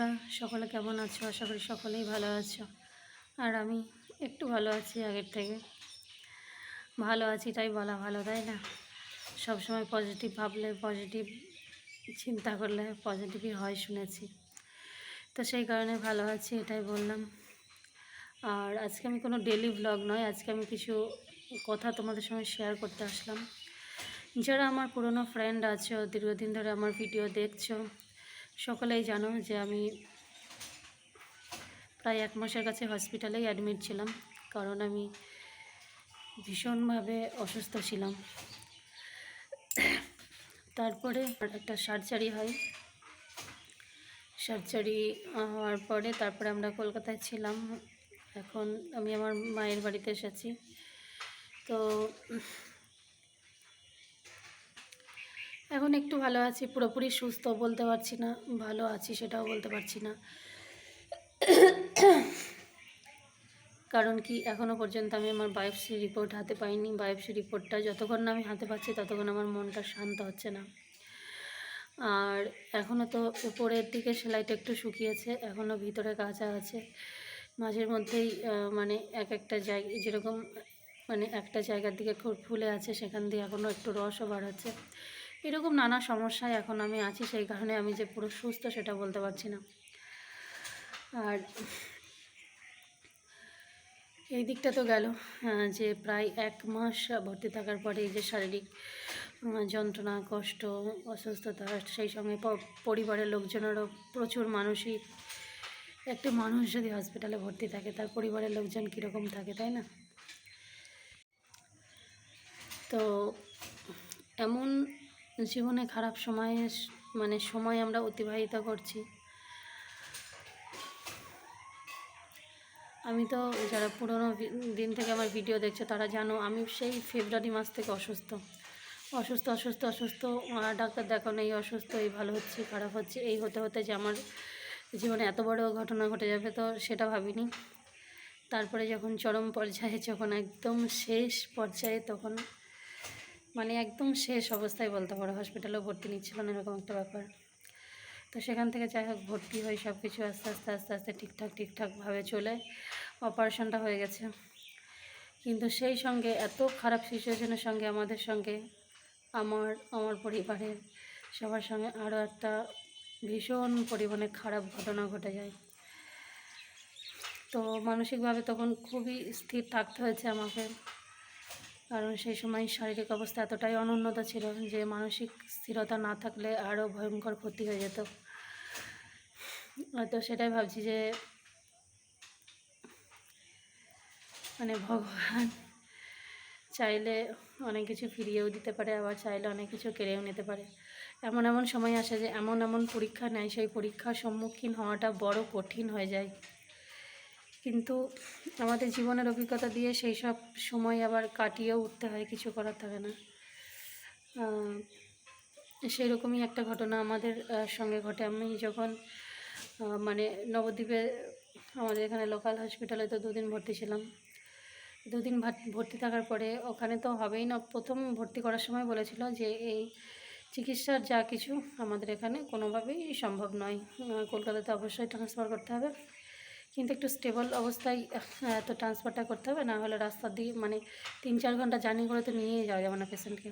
বন্ধুরা, সকলে কেমন আছো? আশা করি সকলেই ভালো আছো। আর আমি একটু ভালো আছি আগের থেকে। ভালো আছি তাই বলা ভালো, তাই না? সব সময় পজিটিভ ভাবলে পজিটিভ চিন্তা করলে পজিটিভই হয় শুনেছি। তো সেই কারণে ভালো আছি, এটাই বললাম। আর আজকে আমি কোনো ডেলি ভ্লগ নয়, আজকে আমি কিছু কথা তোমাদের সঙ্গে শেয়ার করতে আসলাম। যারা আমার পুরনো ফ্রেন্ড আছো, দীর্ঘদিন ধরে আমার ভিডিও দেখছ সকলেই জানো যে আমি প্রায় এক মাসের কাছে হসপিটালেই অ্যাডমিট ছিলাম, কারণ আমি ভীষণভাবে অসুস্থ ছিলাম। তারপরে একটা সার্জারি হয়। সার্জারি হওয়ার পরে তারপরে আমরা কলকাতায় ছিলাম। এখন আমি আমার মায়ের বাড়িতে এসেছি। তো এখন একটু ভালো আছি, পুরোপুরি সুস্থ বলতে পারছি না, ভালো আছি সেটাও বলতে পারছি না। কারণ কি এখনও পর্যন্ত আমি আমার বায়োপসি রিপোর্ট হাতে পাইনি বায়োপসি রিপোর্টটা যতক্ষণ না আমি হাতে পাচ্ছি ততক্ষণ আমার মনটা শান্ত হচ্ছে না। আর এখনও তো উপরের দিকে সেলাইটা একটু শুকিয়েছে এখনও ভিতরে কাঁচা আছে। মাঝের মধ্যেই মানে এক একটা জায়গা যেরকম মানে একটা জায়গার দিকে খুব ফুলে আছে, সেখান দিয়ে এখনও একটু রসও বার হচ্ছে এরকম নানা সমস্যায় এখন আমি আছি, সেই কারণে আমি যে পুরো সুস্থ সেটা বলতে পারছি না। আর এই দিকটা তো গেল যে প্রায় এক মাস ভর্তি থাকার পরে এই যে শারীরিক যন্ত্রণা, কষ্ট, অসুস্থতা, সেই সঙ্গে পরিবারের লোকজনেরও প্রচুর মানসিক, একটি মানুষ যদি হসপিটালে ভর্তি থাকে, তার পরিবারের লোকজন কীরকম থাকে, তাই না? তো এমন জীবনে খারাপ সময়ে মানে সময় আমরা অতিবাহিত করছি। আমি তো যারা পুরোনো দিন থেকে আমার ভিডিও দেখছ তারা জানো আমি সেই ফেব্রুয়ারি মাস থেকে অসুস্থ। অসুস্থ অসুস্থ অসুস্থ ডাক্তার দেখানো এই অসুস্থ, এই ভালো হচ্ছে, খারাপ হচ্ছে, এই হতে হতে যে আমার জীবনে এত বড় ঘটনা ঘটে যাবে তো সেটা ভাবিনি। তারপরে যখন চরম পর্যায়ে, যখন একদম শেষ পর্যায়ে তখন মানে একদম শেষ অবস্থায় বলতে পারো হসপিটালেও ভর্তি নিচ্ছিল না, এরকম একটা ব্যাপার। তো সেখান থেকে যাই হোক, ভর্তি হয়ে সব কিছু আস্তে আস্তে আস্তে আস্তে ঠিকঠাক ঠিকঠাকভাবে চলে। অপারেশনটা হয়ে গেছে। কিন্তু সেই সঙ্গে এত খারাপ সিচুয়েশনের সঙ্গে, আমাদের সঙ্গে, আমার আমার পরিবারের সবার সঙ্গে আরও একটা ভীষণ পরিমাণে খারাপ ঘটনা ঘটে যায়। তো মানসিকভাবে তখন খুবই স্থির থাকতে হয়েছে আমাকে। কারণ সেই সময় শারীরিক অবস্থা এতটাই অনুন্নত ছিল যে মানসিক স্থিরতা না থাকলে আরও ভয়ঙ্কর ক্ষতি হয়ে যেত। তো সেটাই ভাবছি যে মানে ভগবান চাইলে অনেক কিছু ফিরিয়েও দিতে পারে, আবার চাইলে অনেক কিছু কেড়েও নিতে পারে। এমন এমন সময় আসে যে এমন এমন পরীক্ষা নেয়, সেই পরীক্ষার সম্মুখীন হওয়াটা বড় কঠিন হয়ে যায়। কিন্তু আমাদের জীবনের অভিজ্ঞতা দিয়ে সেই সব সময় আবার কাটিয়েও উঠতে হয়, কিছু করার থাকে না। সেই রকমই একটা ঘটনা আমাদের সঙ্গে ঘটে। আমি যখন মানে নবদ্বীপে আমাদের এখানে লোকাল হসপিটালে তো দুদিন ভর্তি ছিলাম। দুদিন ভর্তি থাকার পরে ওখানে তো হবেই না। প্রথম ভর্তি করার সময় বলেছিল যে এই চিকিৎসার যা কিছু আমাদের এখানে কোনোভাবেই সম্ভব নয়। কলকাতাতে অবশ্যই ট্রান্সফার করতে হবে। কিন্তু একটু স্টেবল অবস্থায় তো ট্রান্সফারটা করতে হবে, না হলে রাস্তা দিয়ে মানে তিন চার ঘণ্টা জার্নি করে তো নিয়েই যাওয়া যাবে না পেশেন্টকে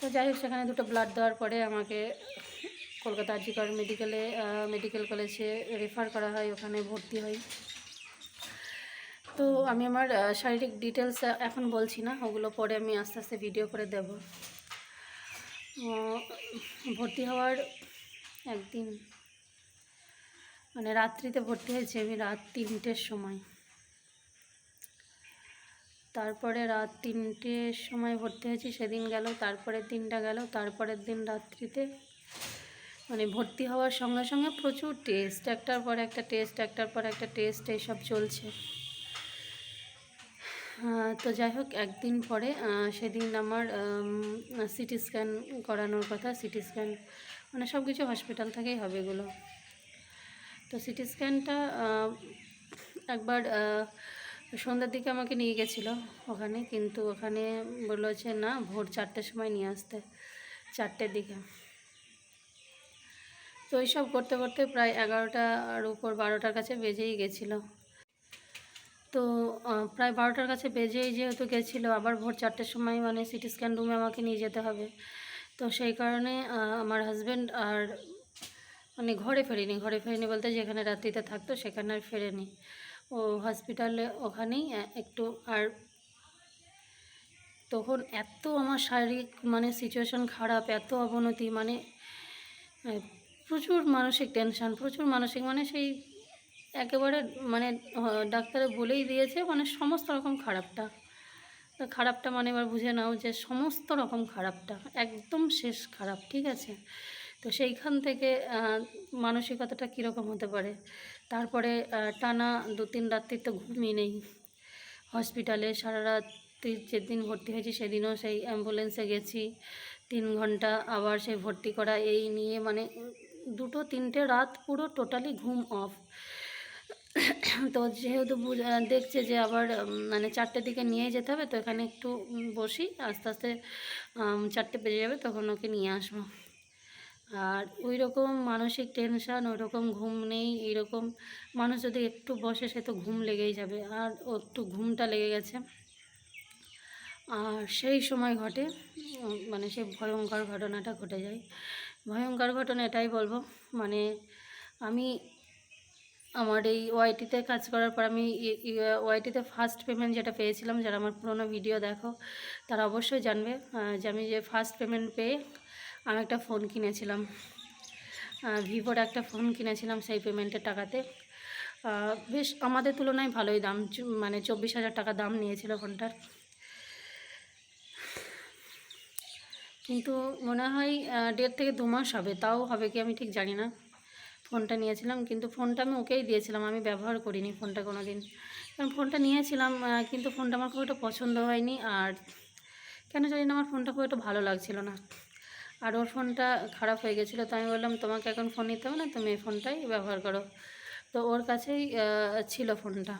তো যাই হোক, সেখানে দুটো ব্লাড দেওয়ার পরে আমাকে কলকাতা আজিকর মেডিকেলে মেডিকেল কলেজে রেফার করা হয়, ওখানে ভর্তি হই। তো আমি আমার শারীরিক ডিটেলস এখন বলছি না, ওগুলো পরে আমি আস্তে আস্তে ভিডিও করে দেব। ভর্তি হওয়ার একদিন মানে রাত্রিতে ভর্তি হয়েছি আমি রাত তিনটের সময়। তারপরে রাত তিনটের সময় ভর্তি হয়েছি, সেদিন গেল, তারপরের দিনটা গেল, তারপরের দিন রাত্রিতে মানে ভর্তি হওয়ার সঙ্গে সঙ্গে প্রচুর টেস্ট একটার পর একটা টেস্ট একটার পর একটা টেস্ট এইসব চলছে। তো যাই হোক, একদিন পরে সেদিন আমার সিটি স্ক্যান করানোর কথা সিটি স্ক্যান মানে সব কিছু হসপিটাল থেকেই হবে এগুলো। তো সিটি স্ক্যানটা একবার সন্ধ্যার দিকে আমাকে নিয়ে গেছিল ওখানে, কিন্তু ওখানে বলল যে না, ভোর চারটের সময় নিয়ে আসতে, চারটের দিকে। তো এইসব করতে করতে প্রায় এগারোটা আর উপর বারোটার কাছে বেজেই গেছিল। তো প্রায় বারোটার কাছে বেজেই যেহেতু গেছিল, আবার ভোর চারটের সময় মানে সিটি স্ক্যান রুমে আমাকে নিয়ে যেতে হবে। তো সেই কারণে আমার হাজব্যান্ড আর মানে ঘরে ফেরেনি ঘরে ফেরেনি বলতে যেখানে রাত্রিতে থাকতো সেখানে আর ফেরেনি। ও হসপিটালে ওখানেই একটু আর তখন এত আমার শারীরিক মানে সিচুয়েশন খারাপ, এত অবনতি মানে প্রচুর মানসিক টেনশান প্রচুর মানসিক মানে সেই একেবারে মানে ডাক্তারে বলেই দিয়েছে মানে সমস্ত রকম খারাপটা। খারাপটা মানে এবার বুঝে নাও যে সমস্ত রকম খারাপটা, একদম শেষ খারাপ, ঠিক আছে? তো সেইখান থেকে মানসিকতাটা কীরকম হতে পারে? তারপরে টানা দু তিন রাত্রি তো ঘুমই নেই। হসপিটালে সারা রাত্রি যেদিন ভর্তি হয়েছি সেদিনও সেই অ্যাম্বুলেন্সে গেছি। তিন ঘণ্টা আবার সেই ভর্তি করা, এই নিয়ে মানে দুটো তিনটে রাত পুরো টোটালি ঘুম অফ। তো যেহেতু দেখছে যে আবার মানে চারটের দিকে নিয়ে যেতে হবে, তো এখানে একটু বসি, আস্তে আস্তে চারটে বেজে যাবে, তখন ওকে নিয়ে আসব। আর ওই রকম মানসিক টেনশান ওই রকম ঘুম নেই, এইরকম মানুষ যদি একটু বসে সে তো ঘুম লেগেই যাবে, আর একটু ঘুমটা লেগে গেছে। আর সেই সময় ঘটে মানে সেই ভয়ঙ্কর ঘটনাটা ঘটে যায়। ভয়ঙ্কর ঘটনা এটাই বলব মানে আমি আমার এই ওয়াইটিতে কাজ করার পর আমি ওয়াইটিতে ফার্স্ট পেমেন্ট যেটা পেয়েছিলাম, যারা আমার পুরোনো ভিডিও দেখো, তারা অবশ্যই জানবে যে আমি যে ফার্স্ট পেমেন্ট পেয়ে আমি একটা ফোন কিনেছিলাম। ভিভোর একটা ফোন কিনেছিলাম সেই পেমেন্টের টাকাতে। বেশ আমাদের তুলনায় ভালোই দাম মানে চব্বিশ হাজার টাকা দাম নিয়েছিল ফোনটার কিন্তু মনে হয় দেড় থেকে দু মাস হবে, তাও হবে কি আমি ঠিক জানি না। ফোনটা নিয়েছিলাম, কিন্তু ফোনটা আমি ওকেই দিয়েছিলাম, আমি ব্যবহার করিনি ফোনটা কোনো দিন কারণ ফোনটা নিয়েছিলাম কিন্তু ফোনটা আমার খুব একটা পছন্দ হয়নি, আর কেন জানি না আমার ফোনটা খুব একটা ভালো লাগছিল না। আর ওর ফোনটা খারাপ হয়ে গেছিল, তো আমি বললাম, তোমাকে এখন ফোন নিতে হবে না, তুমি এই ফোনটাই ব্যবহার করো। তো ওর কাছেই ছিল ফোনটা।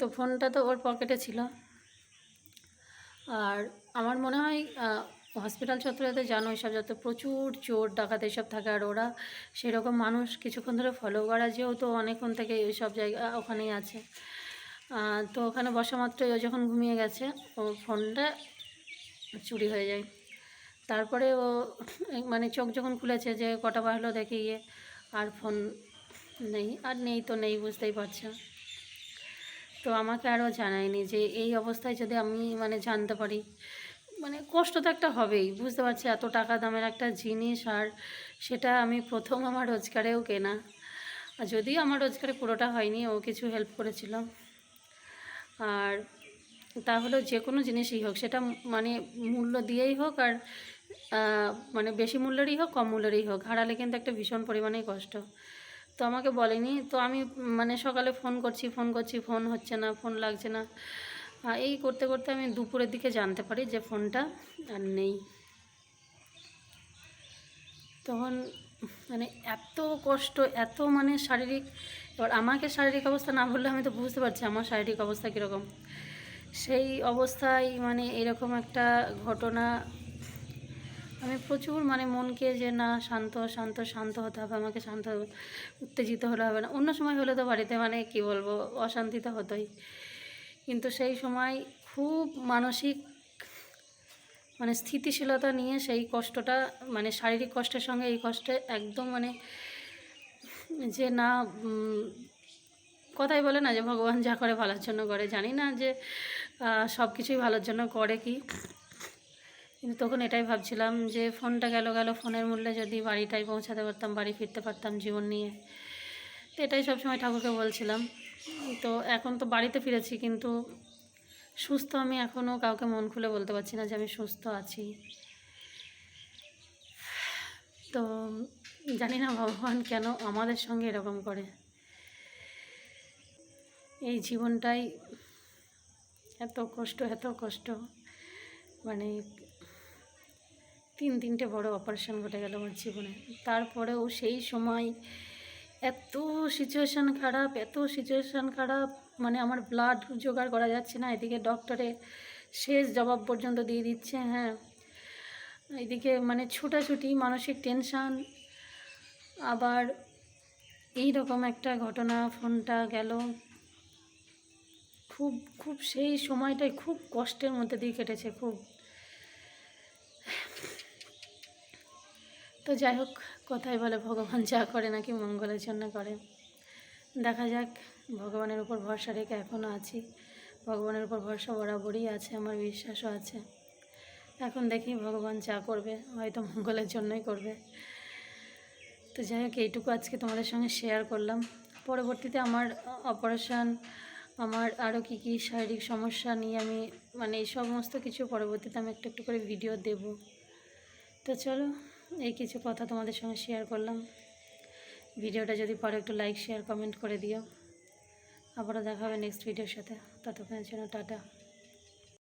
তো ফোনটা তো ওর পকেটে ছিল। আর আমার মনে হয় হসপিটাল চত্বরেতে জানো এসব, যত প্রচুর চোর, ডাকাত এসব থাকে। আর ওরা সেরকম মানুষ কিছুক্ষণ ধরে ফলো করা, যেহেতু অনেকক্ষণ থেকে এইসব জায়গা, ওখানেই আছে। তো ওখানে বসা মাত্রই ও যখন ঘুমিয়ে গেছে, ও ফোনটা চুরি হয়ে যায়। তারপরে ও মানে চোখ যখন খুলেছে যে কটা বাজলো দেখে গিয়ে আর ফোন নেই, আর নেই তো নেই বুঝতেই পারছ। তো আমাকে আরও জানায়নি যে এই অবস্থায় যদি আমি মানে জানতে পারি মানে কষ্ট তো একটা হবেই, বুঝতে পারছি এত টাকা দামের একটা জিনিস আর সেটা আমি প্রথম আমার রোজগারেও কেনা। আর যদিও আমার রোজগারে পুরোটা হয়নি, ও কিছু হেল্প করেছিল। আর তাহলেও যে কোনো জিনিসই হোক, সেটা মানে মূল্য দিয়েই হোক আর মানে বেশি মূল্যেরই হোক, কম মূল্যেরই হোক, হারালে কিন্তু একটা ভীষণ পরিমাণেই কষ্ট। তো আমাকে বলেনি, তো আমি মানে সকালে ফোন করছি ফোন করছি, ফোন হচ্ছে না, ফোন লাগছে না। এই করতে করতে আমি দুপুরের দিকে জানতে পারি যে ফোনটা আর নেই। তখন মানে এত কষ্ট, এত মানে শারীরিক, এবার আমাকে শারীরিক অবস্থা না বললে আমি তো বুঝতে পারছি আমার শারীরিক অবস্থা কীরকম। সেই অবস্থায় মানে এরকম একটা ঘটনা, আমি প্রচুর মানে মনকে যে না, শান্ত শান্ত শান্ত হতে হবে, আমাকে শান্ত, উত্তেজিত হলে হবে না। অন্য সময় হলে তো বাড়িতে মানে কি বলব অশান্তি তো হতোই। কিন্তু সেই সময় খুব মানসিক মানে স্থিতিশীলতা নিয়ে সেই কষ্টটা মানে শারীরিক কষ্টের সঙ্গে এই কষ্টে একদম মানে যে না কথাই বলে না যে ভগবান যা করে ভালোর জন্য করে। জানি না যে সব কিছুই ভালোর জন্য করে কি? কিন্তু তখন এটাই ভাবছিলাম যে ফোনটা গেল গেল, ফোনের মূল্যে যদি বাড়িটাই পৌঁছাতে পারতাম, বাড়ি ফিরতে পারতাম জীবন নিয়ে। তো এটাই সবসময় ঠাকুরকে বলছিলাম। তো এখন তো বাড়িতে ফিরেছি, কিন্তু সুস্থ আমি এখনও কাউকে মন খুলে বলতে পারছি না যে আমি সুস্থ আছি। তো জানি না ভগবান কেন আমাদের সঙ্গে এরকম করে। এই জীবনটাই এত কষ্ট এত কষ্ট। মানে তিন, তিনটে বড় অপারেশন ঘটে গেল আমার জীবনে। তারপরেও সেই সময় এত সিচুয়েশান খারাপ, এত সিচুয়েশান খারাপ। মানে আমার ব্লাড জোগাড় করা যাচ্ছে না। এদিকে ডক্টরে শেষ জবাব পর্যন্ত দিয়ে দিচ্ছে হ্যাঁ। এদিকে মানে ছুটাছুটি, মানসিক টেনশান আবার এই রকম একটা ঘটনা, ফোনটা গেল। খুব খুব সেই সময়টাই খুব কষ্টের মধ্যে দিয়ে কেটেছে, খুব। তো যাই হোক, কথাই বলে ভগবান যা করে নাকি মঙ্গলের জন্য করে। দেখা যাক, ভগবানের উপর ভরসা রেখে এখনও আছি। ভগবানের উপর ভরসা বরাবরই আছে, আমার বিশ্বাসও আছে। এখন দেখি ভগবান যা করবে, হয়তো মঙ্গলের জন্যই করবে। তো যাই হোক, এইটুকু আজকে তোমাদের সঙ্গে শেয়ার করলাম। পরবর্তীতে আমার অপারেশান আমার আরও কী কী শারীরিক সমস্যা নিয়ে আমি মানে এই সমস্ত কিছু পরবর্তীতে আমি একটু একটু করে ভিডিও দেব। তো চলো, এই কিছু কথা তোমাদের সঙ্গে শেয়ার করলাম। ভিডিওটা যদি পারো একটু লাইক শেয়ার কমেন্ট করে দিও। আবারও দেখা হবে নেক্সট ভিডিওর সাথে। ততক্ষণের জন্য টাটা।